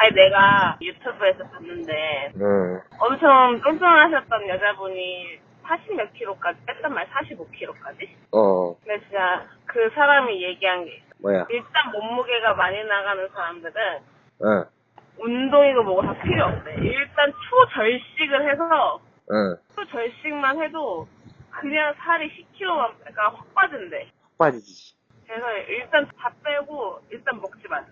아니 내가 유튜브에서 봤는데 응. 엄청 뚱뚱하셨던 여자분이 40 몇 킬로까지 뺐단 말이야 45킬로까지 어, 근데 진짜 그 사람이 얘기한 게 있어 뭐야? 일단 몸무게가 많이 나가는 사람들은 응, 운동이고 뭐고 다 필요 없대 일단 초절식을 해서 응. 초절식만 해도 그냥 살이 10kg만 그러니까 확 빠진대 빠지지. 그래서 일단 다 빼고 일단 먹지 말래.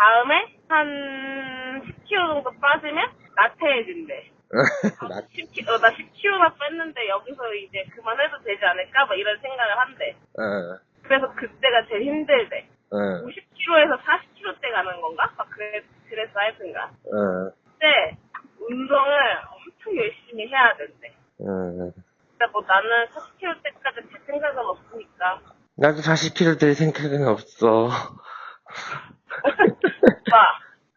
그 다음에 한 10kg 정도 빠지면 나태해진대. 나, 10kg, 어, 나 10kg나 뺐는데 여기서 이제 그만해도 되지 않을까? 막 이런 생각을 한대. 응, 그래서 그때가 제일 힘들대. 응, 50kg에서 40kg대 가는 건가? 막 그랬, 그랬어 하여튼가. 응, 그때 운동을 엄청 열심히 해야 된대. 응. 근데 뭐 나는 40kg대까지 될 생각은 없으니까. 나도 40kg 될 생각은 없어.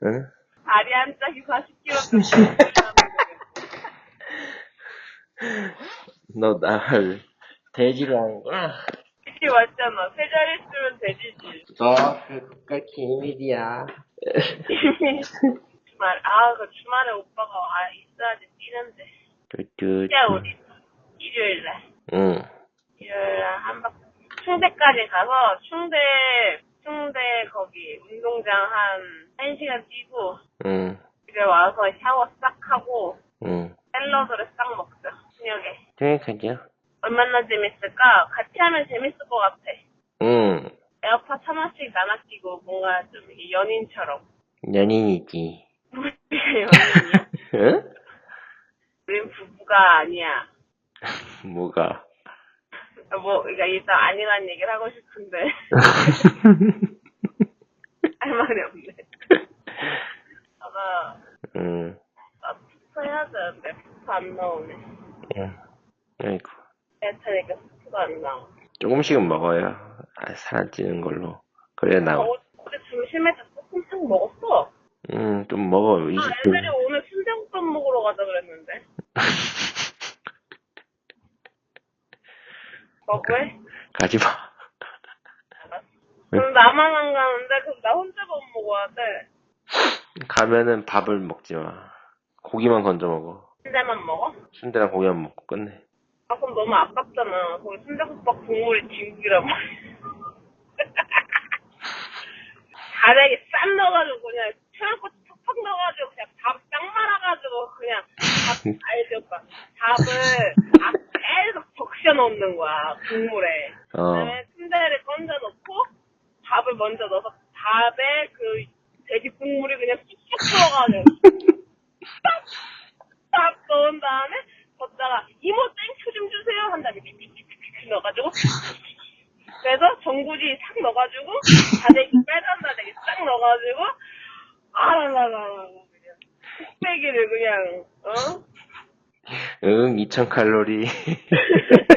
응? 다리 한 짝이 40kg 너날 돼지로 하는구나. 이게 맞잖아. 세 자리 쓰면 되지지. 너, 그 국가 기밀이야. 이미 주말, 아, 그 주말에 오빠가 아, 있어야지 뛰는데. 뚜뚜. 진짜 우리 일요일날. 응, 일요일날 한 바퀴. 충대까지 가서 충대, 거기 운동장 한 1시간 뛰고 응, 집에 와서 샤워 싹 하고 응. 샐러드를 싹 먹자. 저녁에. 생각하자. 얼마나 재밌을까? 같이 하면 재밌을 것 같아. 응, 에어팟 하나씩 나눠 끼고 뭔가 좀 연인처럼. 연인이지. 연인이야? 응? 우린 부부가 아니야. 뭐가? 뭐, 그러니까 일단 아니란 얘기를 하고 싶은데 할 말이 없네. 아마 응, 나 스프 해야 되는데 스프 안 나오네. 응. 아이고. 괜찮으니까 스프가 안 나와. 조금씩은 먹어요. 아, 살 찌는 걸로. 그래, 나. 어, 어제 점심에 닭볶음탕 먹었어. 응, 좀 먹어. 아, 20분. 애들이 오늘 순대국밥 먹으러 가자 그랬는데. 거부해? 가지 마. 그럼 나만 안 가는데 그럼 나 혼자 밥 먹어야 돼. 가면은 밥을 먹지 마. 고기만 건져 먹어. 순대만 먹어? 순대랑 고기만 먹고 끝내. 아 그럼 너무 아깝잖아. 거기 순대국밥 국물이 진국이란 말이야. 다대기 쌈 넣어가지고 그냥 청양고추 팍팍 넣어가지고 그냥 밥 딱 말아가지고 그냥 밥 알지 오빠 밥을 아, 계속 적셔 넣는 거야 국물에 어. 그다음에 순대를 건져 넣고 밥을 먼저 넣어서 밥에 그 돼지 국물이 그냥 쑥쑥 들어가는 딱, 딱 넣은 다음에 걷다가 이모 땡초 좀 주세요 한 다음에 pikpikpik픽 넣어가지고 그래서 전구지 싹 넣어가지고 다대기 빼단 다대기 싹 넣어가지고 아라라라라 그냥 뚝배기를 그냥 어? 응, 2000 칼로리.